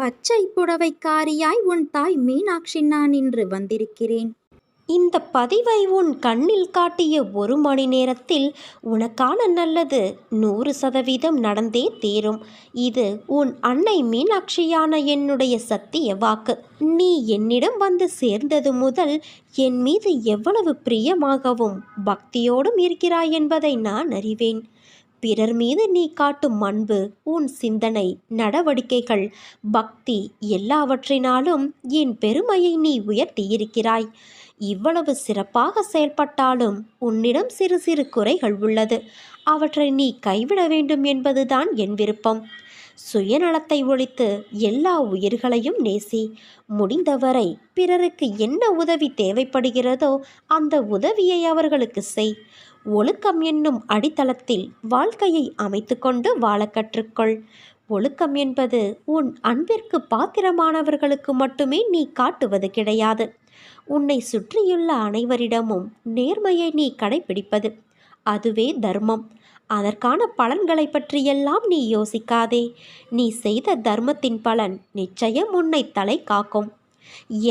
பச்சை புடவைக்காரியாய் உன் தாய் மீனாட்சி நான் இன்று வந்திருக்கிறேன். இந்த பதிவை உன் கண்ணில் காட்டிய ஒரு மணி நேரத்தில் உனக்கான நல்லது நூறு சதவீதம் நடந்தே தீரும். இது உன் அன்னை மீனாட்சியான என்னுடைய சத்திய வாக்கு. நீ என்னிடம் வந்து சேர்ந்தது முதல் என் மீது எவ்வளவு பிரியமாகவும் பக்தியோடும் இருக்கிறாய் என்பதை நான் அறிவேன். பிறர் மீது நீ காட்டும் அன்பு உன் சிந்தனை நடவடிக்கைகள் பக்தி எல்லாவற்றினாலும் என் பெருமையை நீ உயர்த்தியிருக்கிறாய். இவ்வளவு சிறப்பாக செயல்பட்டாலும் உன்னிடம் சிறு சிறு குறைகள் உள்ளது. அவற்றை நீ கைவிட வேண்டும் என்பதுதான் என் விருப்பம். சுயநலத்தை ஒழித்து எல்லா உயிர்களையும் நேசி. முடிந்தவரை பிறருக்கு என்ன உதவி தேவைப்படுகிறதோ அந்த உதவியை அவர்களுக்கு செய். ஒழுக்கம் என்னும் அடித்தளத்தில் வாழ்க்கையை அமைத்துக்கொண்டு வாழ கற்றுக்கொள். ஒழுக்கம் என்பது உன் அன்பிற்கு பாத்திரமானவர்களுக்கு மட்டுமே நீ காட்டுவது கிடையாது. உன்னை சுற்றியுள்ள அனைவரிடமும் நேர்மையை நீ கடைபிடிப்பது அதுவே தர்மம். அதற்கான பலன்களை பற்றியெல்லாம் நீ யோசிக்காதே. நீ செய்த தர்மத்தின் பலன் நிச்சயம் உன்னை தலை காக்கும்.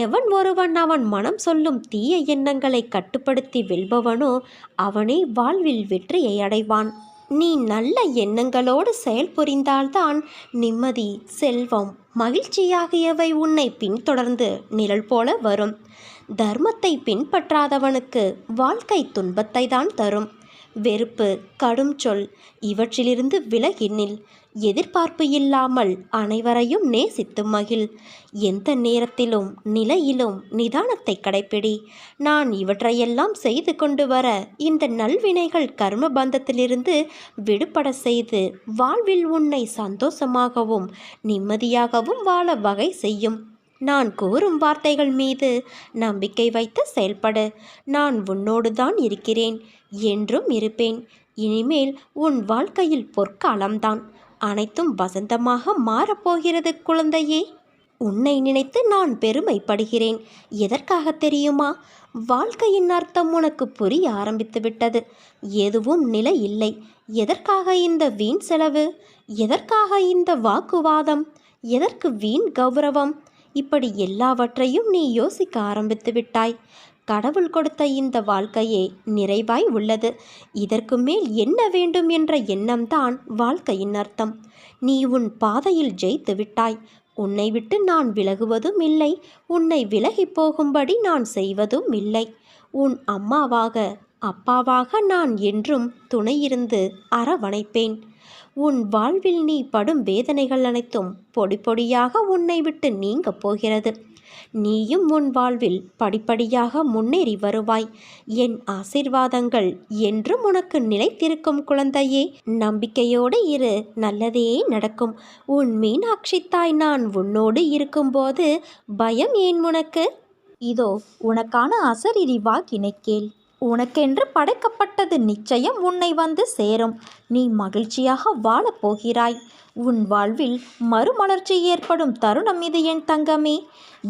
எவன் ஒருவன் அவன் மனம் சொல்லும் தீய எண்ணங்களை கட்டுப்படுத்தி வெல்பவனோ அவனே வாழ்வில் வெற்றியை அடைவான். நீ நல்ல எண்ணங்களோடு செயல்புரிந்தால்தான் நிம்மதி செல்வம் மகிழ்ச்சியாகியவை உன்னை பின்தொடர்ந்து நிழல் போல வரும். தர்மத்தை பின்பற்றாதவனுக்கு வாழ்க்கை துன்பத்தை தான் தரும். வெறுப்பு கடும் சொல் இவற்றிலிருந்து விலகினில். எதிர்பார்ப்பு இல்லாமல் அனைவரையும் நேசித்து மகிழ். எந்த நேரத்திலும் நிலையிலும் நிதானத்தை கடைப்பிடி. நான் இவற்றையெல்லாம் செய்து கொண்டு வர இந்த நல்வினைகள் கர்ம பந்தத்திலிருந்து விடுபட செய்து வாழ்வில் உன்னை சந்தோஷமாகவும் நிம்மதியாகவும் வாழ வகை செய்யும். நான் கூறும் வார்த்தைகள் மீது நம்பிக்கை வைத்து செயல்படு. நான் உன்னோடு தான் இருக்கிறேன் என்றும் இருப்பேன். இனிமேல் உன் வாழ்க்கையில் பொற்காலம்தான். அனைத்தும் வசந்தமாக மாறப்போகிறது குழந்தையே. உன்னை நினைத்து நான் பெருமைப்படுகிறேன். எதற்காக தெரியுமா? வாழ்க்கையின் அர்த்தம் உனக்கு புரிய ஆரம்பித்து விட்டது. எதுவும் நிலை இல்லை. எதற்காக இந்த வீண் செலவு? எதற்காக இந்த வாக்குவாதம்? எதற்கு வீண் கௌரவம்? இப்படி எல்லாவற்றையும் நீ யோசிக்க ஆரம்பித்து விட்டாய். கடவுள் கொடுத்த இந்த வாழ்க்கையே நிறைவாய் உள்ளது. இதற்கு மேல் என்ன வேண்டும் என்ற எண்ணம்தான் வாழ்க்கையின் அர்த்தம். நீ உன் பாதையில் ஜெயித்து விட்டாய். உன்னை விட்டு நான் விலகுவதும் இல்லை. உன்னை விலகி போகும்படி நான் செய்வதும் இல்லை. உன் அம்மாவாக அப்பாவாக நான் என்றும் துணையிருந்து அரவணைப்பேன். உன் வாழ்வில் நீ படும் வேதனைகள் அனைத்தும் பொடி பொடியாக உன்னை விட்டு நீங்கப் போகிறது. நீயும் உன் வாழ்வில் படிப்படியாக முன்னேறி வருவாய். என் ஆசிர்வாதங்கள் என்றும் உனக்கு நிலைத்திருக்கும் குழந்தையே. நம்பிக்கையோடு இரு நல்லதே நடக்கும். உன் மீனாட்சி தாய் நான் உன்னோடு இருக்கும்போது பயம் ஏன் உனக்கு? இதோ உனக்கான அசரிரி வாக்கினை கேள். உனக்கென்று படைக்கப்பட்டது நிச்சயம் உன்னை வந்து சேரும். நீ மகிழ்ச்சியாக வாழப் போகிறாய். உன் வாழ்வில் மறுமலர்ச்சி ஏற்படும் தருணம் இது என் தங்கமே.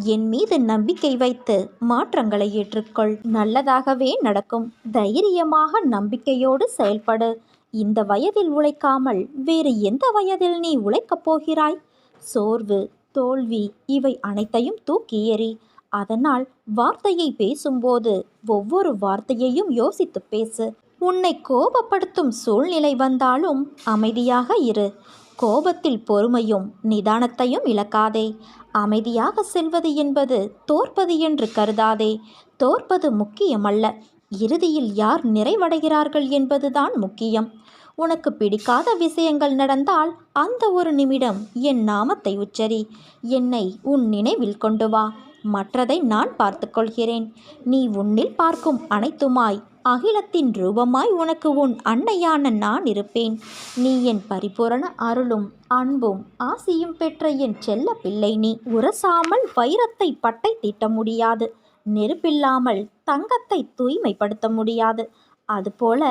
என் மீது நம்பிக்கை வைத்து மாற்றங்களை ஏற்றுக்கொள். நல்லதாகவே நடக்கும். தைரியமாக நம்பிக்கையோடு செயல்படு. இந்த வயதில் உழைக்காமல் வேறு எந்த வயதில் நீ உழைக்கப் போகிறாய்? சோர்வு தோல்வி இவை அனைத்தையும் தூக்கி எறி அதனால் வார்த்தையை பேசும்போது ஒவ்வொரு வார்த்தையையும் யோசித்து பேசு. உன்னை கோபப்படுத்தும் சூழ்நிலை வந்தாலும் அமைதியாக இரு. கோபத்தில் பொறுமையும் நிதானத்தையும் இழக்காதே. அமைதியாக செல்வது என்பது தோற்பது என்று கருதாதே. தோற்பது முக்கியமல்ல. இறுதியில் யார் நிறைவடைகிறார்கள் என்பதுதான் முக்கியம். உனக்கு பிடிக்காத விஷயங்கள் நடந்தால் அந்த ஒரு நிமிடம் என் நாமத்தை உச்சரி. என்னை உன் நினைவில் கொண்டு வா. மற்றதை நான் பார்த்துக்கொள்கிறேன். நீ உன்னில் பார்க்கும் அனைத்துமாய் அகிலத்தின் ரூபமாய் உனக்கு உன் அன்னையான நான் இருப்பேன். நீ என் பரிபூரண அருளும் அன்பும் ஆசியும் பெற்ற என் செல்ல பிள்ளை நீ. உரசாமல் வைரத்தை பட்டை தீட்ட முடியாது. நெருப்பில்லாமல் தங்கத்தை தூய்மைப்படுத்த முடியாது. அதுபோல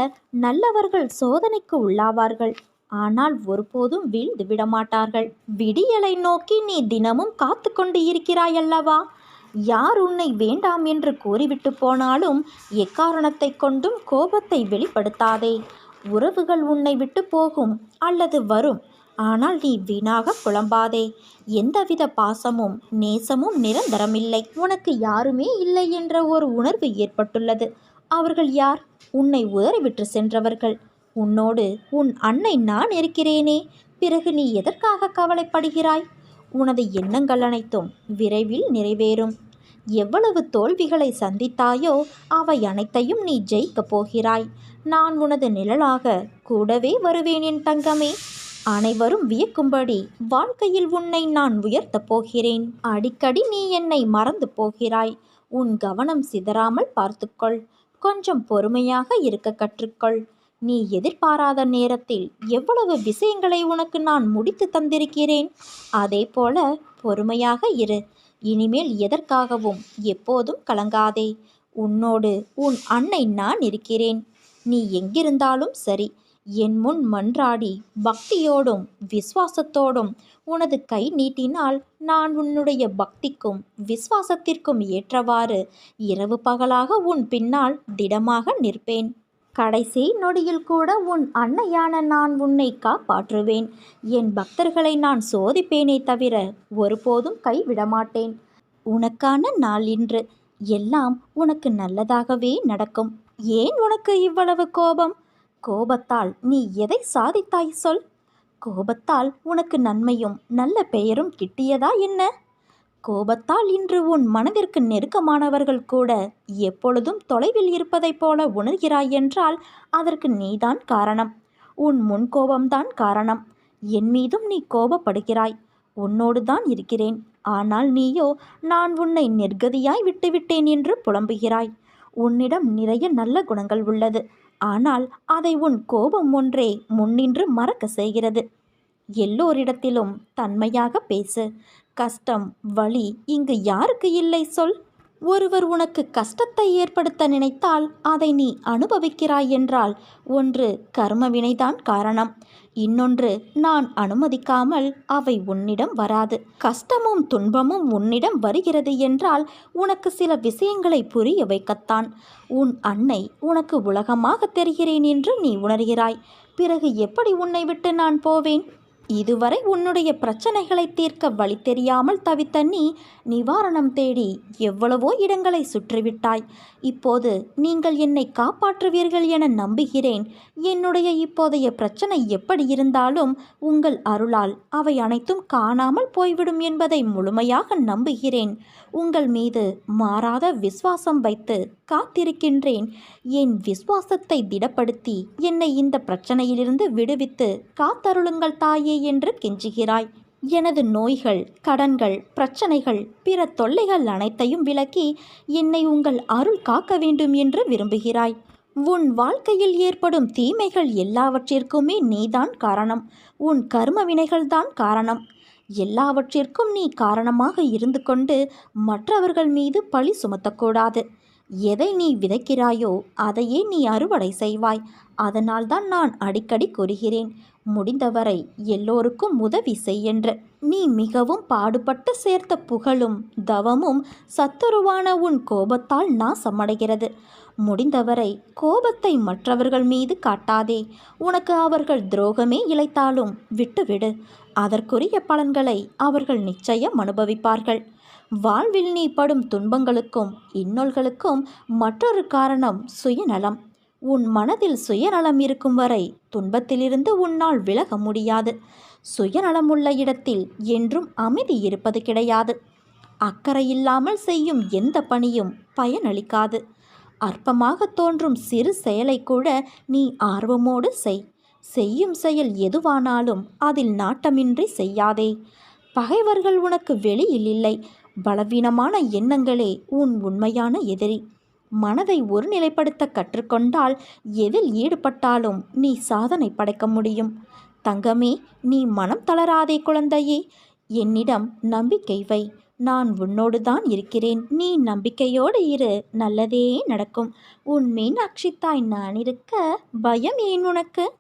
நல்லவர்கள் சோதனைக்கு உள்ளாவார்கள். ஆனால் ஒருபோதும் வீழ்ந்து விடமாட்டார்கள். விடியலை நோக்கி நீ தினமும் காத்து கொண்டு இருக்கிறாயல்லவா? யார் உன்னை வேண்டாம் என்று கூறிவிட்டு போனாலும் எக்காரணத்தை கொண்டும் கோபத்தை வெளிப்படுத்தாதே. உறவுகள் உன்னை விட்டு போகும் அல்லது வரும். ஆனால் நீ வீணாக குழம்பாதே எந்தவித பாசமும் நேசமும் நிரந்தரமில்லை. உனக்கு யாருமே இல்லை என்ற ஒரு உணர்வு ஏற்பட்டுள்ளது. அவர்கள் யார்? உன்னை உதறிவிட்டு சென்றவர்கள். உன்னோடு உன் அன்னை நான் இருக்கிறேனே. பிறகு நீ எதற்காக கவலைப்படுகிறாய்? உனது எண்ணங்கள் அனைத்தும் விரைவில் நிறைவேறும். எவ்வளவு தோல்விகளை சந்தித்தாயோ அவை அனைத்தையும் நீ ஜெயிக்கப் போகிறாய். நான் உனது நிழலாக கூடவே வருவேன் என் தங்கமே. அனைவரும் வியக்கும்படி வாழ்க்கையில் உன்னை நான் உயர்த்தப் போகிறேன். அடிக்கடி நீ என்னை மறந்து போகிறாய். உன் கவனம் சிதறாமல் பார்த்துக்கொள். கொஞ்சம் பொறுமையாக இருக்க கற்றுக்கொள். நீ எதிர்பாராத நேரத்தில் எவ்வளவு விஷயங்களை உனக்கு நான் முடித்து தந்திருக்கிறேன்? அதே போல பொறுமையாக இரு. இனிமேல் எதற்காகவும் எப்போதும் கலங்காதே. உன்னோடு உன் அன்னை நான் இருக்கிறேன். நீ எங்கிருந்தாலும் சரி. என் முன் மன்றாடி பக்தியோடும் விசுவாசத்தோடும் உனது கை நீட்டினால் நான் உன்னுடைய பக்திக்கும் விசுவாசத்திற்கும் ஏற்றவாறு இரவு பகலாக உன் பின்னால் திடமாக நிற்பேன். கடைசி நொடியில் கூட உன் அன்னையான நான் உன்னை காப்பாற்றுவேன். என் பக்தர்களை நான் சோதிப்பேனே தவிர ஒருபோதும் கைவிடமாட்டேன். உனக்கான நாள் இன்று. எல்லாம் உனக்கு நல்லதாகவே நடக்கும். ஏன் உனக்கு இவ்வளவு கோபம்? கோபத்தால் நீ எதை சாதித்தாய் சொல்? கோபத்தால் உனக்கு நன்மையும் நல்ல பெயரும் கிட்டியதா என்ன? கோபத்தால் இன்று உன் மனதிற்கு நெருக்கமானவர்கள் கூட எப்பொழுதும் தொலைவில் இருப்பதைப் போல உணர்கிறாய் என்றால் அதற்கு நீதான் காரணம். உன் முன் கோபம்தான் காரணம். என் மீதும் நீ கோபப்படுகிறாய். உன்னோடு தான் இருக்கிறேன். ஆனால் நீயோ நான் உன்னை நிர்கதியாய் விட்டுவிட்டேன் என்று புலம்புகிறாய். உன்னிடம் நிறைய நல்ல குணங்கள் உள்ளது. ஆனால் அதை உன் கோபம் ஒன்றே முன்னின்று மறக்க செய்கிறது. எல்லோரிடத்திலும் தன்மையாக பேசு. கஷ்டம் வழி இங்கு யாருக்கு இல்லை சொல்? ஒருவர் உனக்கு கஷ்டத்தை ஏற்படுத்த நினைத்தால் அதை நீ அனுபவிக்கிறாய் என்றால் ஒன்று கர்மவினைதான் காரணம். இன்னொன்று நான் அனுமதிக்காமல் அவை உன்னிடம் வராது. கஷ்டமும் துன்பமும் உன்னிடம் வருகிறது என்றால் உனக்கு சில விஷயங்களை புரிய வைக்கத்தான். உன் அன்னை உனக்கு உலகமாக தெரிகிறேன் என்று நீ உணர்கிறாய். பிறகு எப்படி உன்னை விட்டு நான் போவேன்? இதுவரை உன்னுடைய பிரச்சனைகளை தீர்க்க வழி தெரியாமல் தவித்த நீ நிவாரணம் தேடி எவ்வளவோ இடங்களை சுற்றிவிட்டாய். இப்போது நீங்கள் என்னை காப்பாற்றுவீர்கள் என நம்புகிறேன். என்னுடைய இப்போதைய பிரச்சனை எப்படி இருந்தாலும் உங்கள் அருளால் அவை அனைத்தும் காணாமல் போய்விடும் என்பதை முழுமையாக நம்புகிறேன். உங்கள் மீது மாறாத விசுவாசம் வைத்து காத்திருக்கின்றேன். என் விசுவாசத்தை திடப்படுத்தி என்னை இந்த பிரச்சனையிலிருந்து விடுவித்து காத்தருளுங்கள் தாயே என்று கெஞ்சுகிறாய். எனது நோய்கள் கடன்கள் பிரச்சனைகள் பிற தொல்லைகள் அனைத்தையும் விலக்கி என்னை உங்கள் அருள் காக்க வேண்டும் என்று விரும்புகிறாய். உன் வாழ்க்கையில் ஏற்படும் தீமைகள் எல்லாவற்றிற்குமே நீதான் காரணம். உன் கர்ம வினைகள்தான் காரணம். எல்லாவற்றிற்கும் நீ காரணமாக இருந்து கொண்டு மற்றவர்கள் மீது பழி சுமத்தக்கூடாது. எதை நீ விதைக்கிறாயோ அதையே நீ அறுவடை செய்வாய். அதனால்தான் நான் அடிக்கடி கூறுகிறேன். முடிந்தவரை எல்லோருக்கும் உதவி செய்யென்று. நீ மிகவும் பாடுபட்டு சேர்த்த புகழும் தவமும் சத்துருவான உன் கோபத்தால் நாசமடைகிறது. முடிந்தவரை கோபத்தை மற்றவர்கள் மீது காட்டாதே. உனக்கு அவர்கள் துரோகமே இழைத்தாலும் விட்டுவிடு. அதற்குரிய பலன்களை அவர்கள் நிச்சயம் அனுபவிப்பார்கள். வாழ்வில் நீ படும் துன்பங்களுக்கும் இன்னொல்களுக்கும் மற்றொரு காரணம் சுயநலம். உன் மனதில் சுயநலம் இருக்கும் வரை துன்பத்திலிருந்து உன்னால் விலக முடியாது. சுயநலமுள்ள இடத்தில் என்றும் அமைதி இருப்பது கிடையாது. அக்கறை இல்லாமல் செய்யும் எந்த பணியும் பயனளிக்காது. அற்பமாக தோன்றும் சிறு செயலை கூட நீ ஆர்வமோடு செய். செய்யும் செயல் எதுவானாலும் அதில் நாட்டமின்றி செய்யாதே. பகைவர்கள் உனக்கு வெளியில் இல்லை. பலவீனமான எண்ணங்களே உன் உண்மையான எதிரி. மனதை ஒருநிலைப்படுத்த கற்றுக்கொண்டால் எதில் ஈடுபட்டாலும் நீ சாதனை படைக்க முடியும். தங்கமே நீ மனம் தளராதே குழந்தையே. என்னிடம் நம்பிக்கை வை. நான் உன்னோடு தான் இருக்கிறேன். நீ நம்பிக்கையோடு இரு. நல்லதே நடக்கும். உன் மீனாட்சி தாய் நான் இருக்க பயம் ஏன் உனக்கு?